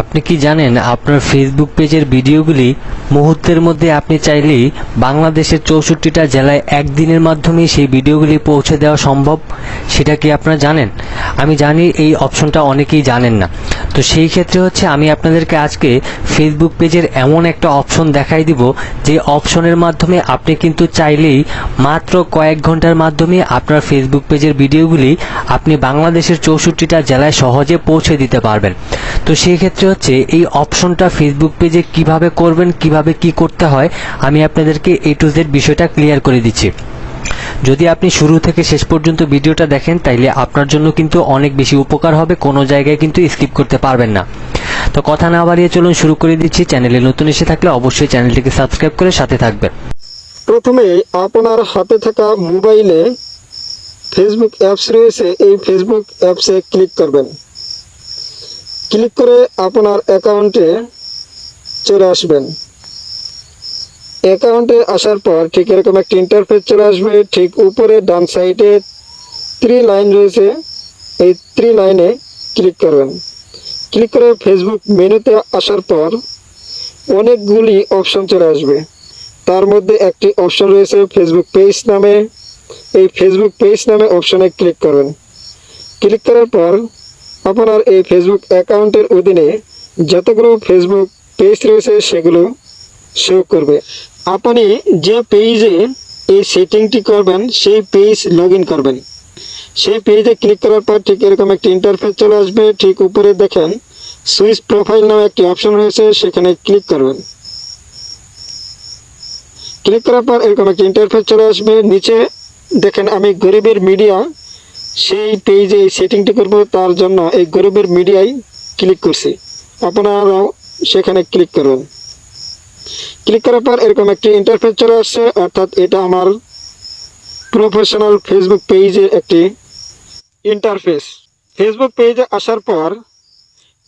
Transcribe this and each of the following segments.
আপনি কি জানেন আপনার ফেসবুক পেজের ভিডিওগুলি মুহূর্তের মধ্যে আপনি চাইলেই বাংলাদেশের চৌষট্টিটা জেলায় একদিনের মাধ্যমে সেই ভিডিওগুলি পৌঁছে দেওয়া সম্ভব? সেটা কি আপনারা জানেন? আমি জানি এই অপশনটা অনেকেই জানেন না। তো সেই ক্ষেত্রে হচ্ছে আমি আপনাদেরকে আজকে ফেসবুক পেজের এমন একটা অপশন দেখাই দিব, যে অপশনের মাধ্যমে আপনি কিন্তু চাইলেই মাত্র কয়েক ঘণ্টার মাধ্যমে আপনার ফেসবুক পেজের ভিডিওগুলি আপনি বাংলাদেশের চৌষট্টিটা জেলায় সহজে পৌঁছে দিতে পারবেন। তো সেই ক্ষেত্রে হচ্ছে, এই অপশনটা ফেসবুক পেজে কীভাবে করবেন, কীভাবে কি করতে হয়, আমি আপনাদেরকে এ টু জেড বিষয়টা ক্লিয়ার করে দিচ্ছি। যদি আপনি শুরু থেকে শেষ পর্যন্ত ভিডিওটা দেখেন, তাইলে আপনার জন্য কিন্তু অনেক বেশি উপকার হবে, কোনো জায়গায় কিন্তু স্কিপ করতে পারবেন না। তো কথা না বাড়িয়ে চলুন শুরু করে দিচ্ছি, চ্যানেলে নতুন এসে থাকলে অবশ্যই চ্যানেলটিকে সাবস্ক্রাইব করে সাথে থাকবেন। প্রথমে আপনার হাতে থাকা মোবাইলে ফেসবুক অ্যাপস রয়েছে, এই ফেসবুক অ্যাপসে ক্লিক করবেন। ক্লিক করে আপনার অ্যাকাউন্টে চলে আসবেন। অ্যাকাউন্টে আসার পর ঠিক এরকম একটা ইন্টারফেস চলে আসবে। ঠিক উপরে ডান সাইডে থ্রি লাইন রয়েছে। এই থ্রি লাইনে ক্লিক করবেন। ক্লিক করে ফেসবুক মেনুতে আসার পর অনেকগুলি অপশন চলে আসবে। তার মধ্যে একটি অপশন রয়েছে ফেসবুক পেজ নামে। এই ফেসবুক পেজ নামে অপশনে ক্লিক করবেন। ক্লিক করার পর আপনার এই ফেসবুক অ্যাকাউন্টের অধীনে যতগুলো ফেসবুক পেজ রয়েছে সেগুলো শো করবে। আপনি যে পেজে এই সেটিংটি করবেন, সেই পেজ লগ করবেন। সেই পেজে ক্লিক করার পর ঠিক এরকম একটি ইন্টারফেস চলে আসবে। ঠিক উপরে দেখেন সুইচ প্রোফাইল নামে একটি অপশন রয়েছে, সেখানে ক্লিক করবেন। ক্লিক করার পর এরকম একটা ইন্টারফেস চলে আসবে। নিচে দেখেন, আমি গরিবের মিডিয়া সেই পেজে এই সেটিংটি করব, তার জন্য এই গরিবের মিডিয়ায় ক্লিক করছি। আপনারাও সেখানে ক্লিক করবেন ক্লিক করার পর এরকম একটি ইন্টারফেস চলে আসছে, অর্থাৎ এটা আমার প্রফেশনাল ফেসবুক পেজের একটি ইন্টারফেস ফেসবুক পেজে আসার পর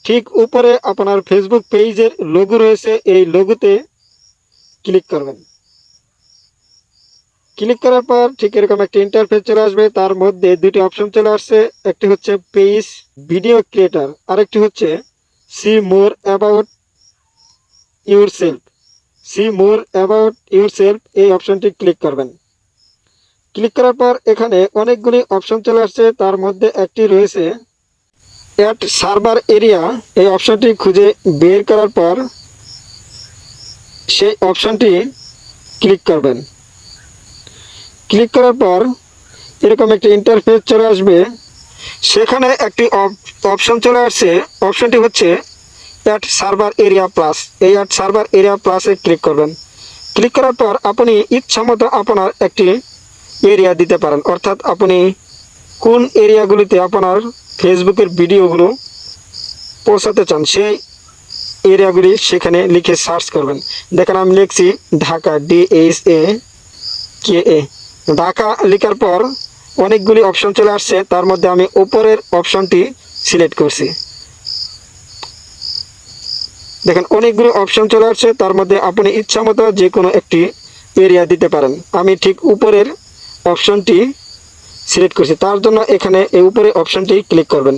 ঠিক উপরে আপনার ফেসবুক পেজের লোগো রয়েছে, এই লোগোতে ক্লিক করবেন। ক্লিক করার পর ঠিক এরকম একটা ইন্টারফেস চলে আসবে। তার মধ্যে দুটি অপশন চলে আসছে। একটি হচ্ছে পেজ ভিডিও ক্রিয়েটার আরেকটি হচ্ছে see more about yourself see more about yourself এই অপশনটি ক্লিক করবেন। ক্লিক করার পর এখানে অনেকগুলি অপশন চলে আসছে। তার মধ্যে একটি রয়েছে অ্যাট সার্ভার এরিয়া এই অপশনটি খুঁজে বের করার পর সেই অপশনটি ক্লিক করবেন। ক্লিক করার পর এরকম একটি ইন্টারফেস চলে আসবে। সেখানে একটি অপশন চলে আসছে। অপশনটি হচ্ছে অ্যাট সার্ভার এরিয়া প্লাস এই অ্যাট সার্ভার এরিয়া প্লাসে ক্লিক করবেন। ক্লিক করার পর আপনি ইচ্ছামতো আপনার একটি এরিয়া দিতে পারেন। অর্থাৎ আপনি কোন এরিয়াগুলিতে আপনার ফেসবুকের ভিডিওগুলো পৌঁছাতে চান, সেই এরিয়াগুলি সেখানে লিখে সার্চ করবেন। দেখেন আমি লিখছি Dhaka D H A K A Dhaka লেখার পর অনেকগুলি অপশন চলে আসছে, তার মধ্যে আমি উপরের অপশনটি সিলেক্ট করছি। দেখেন, অনেকগুলো অপশন চলে আসছে, তার মধ্যে আপনি ইচ্ছা মতো যে কোনো একটি এরিয়া দিতে পারেন। আমি ঠিক উপরের অপশনটি সিলেক্ট করছি, তার জন্য এখানে এই উপরে অপশনটি ক্লিক করবেন।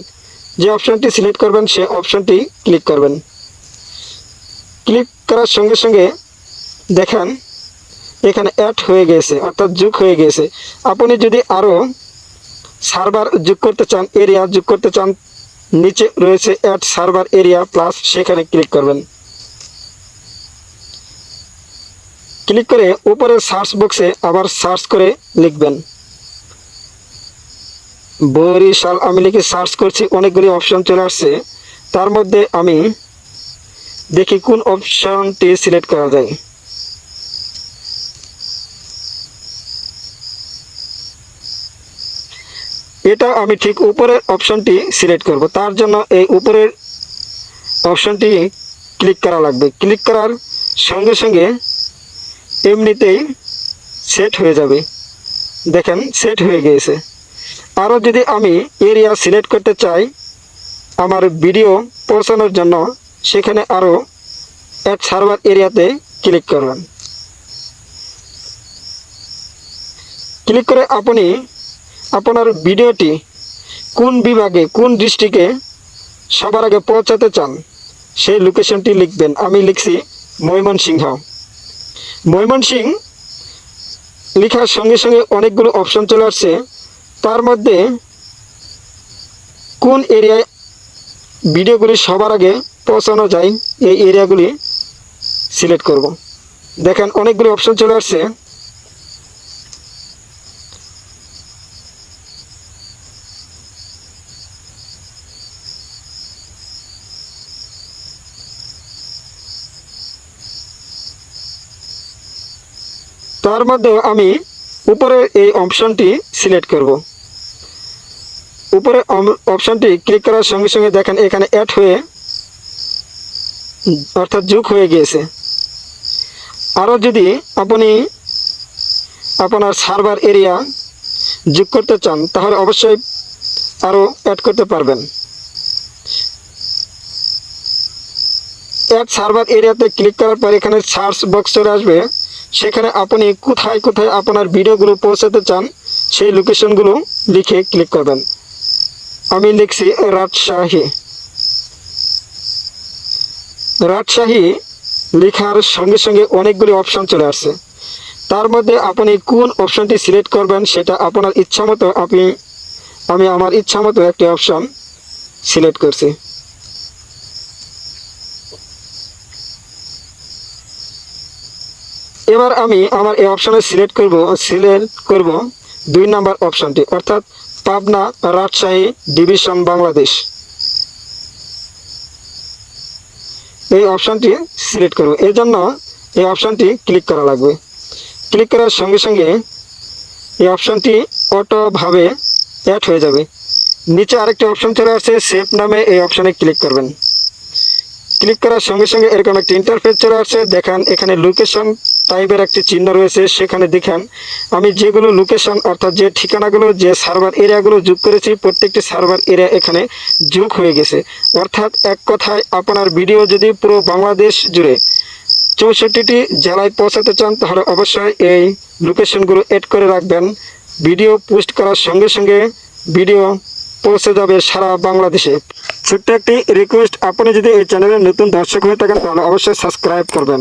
যে অপশনটি সিলেক্ট করবেন, সে অপশনটি ক্লিক করবেন। ক্লিক করার সঙ্গে সঙ্গে দেখেন এখানে অ্যাড হয়ে গেছে, অর্থাৎ যোগ হয়ে গেছে। আপনি যদি আরও সার্ভার যোগ করতে চান এরিয়া যোগ করতে চান, নিচে রয়েছে অ্যাড সার্ভার এরিয়া প্লাস সেখানে ক্লিক করবেন। ক্লিক করে উপরে সার্চ বক্সে আবার সার্চ করে লিখবেন। বরিশাল, আমি লিখে সার্চ করছি, অনেকগুলি অপশন চলে আসছে। তার মধ্যে আমি দেখি কোন অপশনটি সিলেক্ট করা যায়। এটা আমি ঠিক উপরের অপশনটি সিলেক্ট করব। তার জন্য এই উপরের অপশনটি ক্লিক করা লাগবে। ক্লিক করার সঙ্গে সঙ্গে এমনিতেই সেট হয়ে যাবে। দেখেন, সেট হয়ে গিয়েছে। আরও যদি আমি এরিয়া সিলেক্ট করতে চাই, আমার ভিডিও পৌঁছানোর জন্য সেখানে আরও এক সার্ভার এরিয়াতে ক্লিক করবেন ক্লিক করে আপনি আপনার ভিডিওটি কোন বিভাগে, কোন ডিস্ট্রিক্টে সবার আগে পৌঁছাতে চান, সেই লোকেশনটি লিখবেন। আমি লিখছি ময়মনসিংহ। ময়মনসিং লেখার সঙ্গে সঙ্গে অনেকগুলো অপশন চলে আসছে। তার মধ্যে কোন এরিয়ায় ভিডিওগুলি সবার আগে পৌঁছানো যায়, এই এরিয়াগুলি সিলেক্ট করব। দেখেন, অনেকগুলো অপশন চলে আসছে। তার মধ্যে আমি উপরে এই অপশনটি সিলেক্ট করব। উপরে অপশনটি ক্লিক করার সঙ্গে সঙ্গে দেখেন এখানে অ্যাড হয়ে অর্থাৎ যোগ হয়ে গিয়েছে। আরও যদি আপনি আপনার সার্ভার এরিয়া যোগ করতে চান, তাহলে অবশ্যই আরও অ্যাড করতে পারবেন। অ্যাড সার্ভার এরিয়াতে ক্লিক করার পর এখানে সার্চ বক্স চলে আসবে। সেখানে আপনি কোথায় কোথায় আপনার ভিডিওগুলো পৌঁছাতে চান, সেই লোকেশনগুলো লিখে ক্লিক করবেন। আমি লিখছি রাজশাহী। রাজশাহী লেখার সঙ্গে সঙ্গে অনেকগুলি অপশন চলে আসছে। তার মধ্যে আপনি কোন অপশনটি সিলেক্ট করবেন সেটা আপনার ইচ্ছা মতো আপনি, আমি আমার ইচ্ছা মতো একটি অপশন সিলেক্ট করছি। এবার আমি আমার এই অপশনে সিলেক্ট করব সিলেক্ট করব দুই নাম্বার অপশনটি অর্থাৎ পাবনা রাজশাহী ডিভিশন বাংলাদেশ। এই অপশানটি সিলেক্ট করব এই জন্য এই অপশানটি ক্লিক করা লাগবে। ক্লিক করার সঙ্গে সঙ্গে এই অপশানটি অটোভাবে অ্যাড হয়ে যাবে। নিচে আরেকটি অপশান চলে আসছে সেভ নামে এই অপশানে ক্লিক করবেন। ক্লিক করার সঙ্গে সঙ্গে এরকম একটি ইন্টারফেস চলে আসছে। দেখেন, এখানে লোকেশন টাইপের একটি চিহ্ন রয়েছে, সেখানে দেখেন, আমি যেগুলো লোকেশন অর্থাৎ যে ঠিকানাগুলো, যে সার্ভার এরিয়াগুলো যোগ করেছি, প্রত্যেকটি সার্ভার এরিয়া এখানে যোগ হয়ে গেছে। অর্থাৎ এক কথায়, আপনার ভিডিও যদি পুরো বাংলাদেশ জুড়ে চৌষট্টিটি জেলায় পৌঁছাতে চান, তাহলে অবশ্যই এই লোকেশনগুলো এড করে রাখবেন। ভিডিও পোস্ট করার সঙ্গে সঙ্গে ভিডিও পৌঁছে যাবে সারা বাংলাদেশে। ছোট্ট একটি রিকোয়েস্ট আপনি যদি এই চ্যানেলের নতুন দর্শক হয়ে থাকেন, তাহলে অবশ্যই সাবস্ক্রাইব করবেন।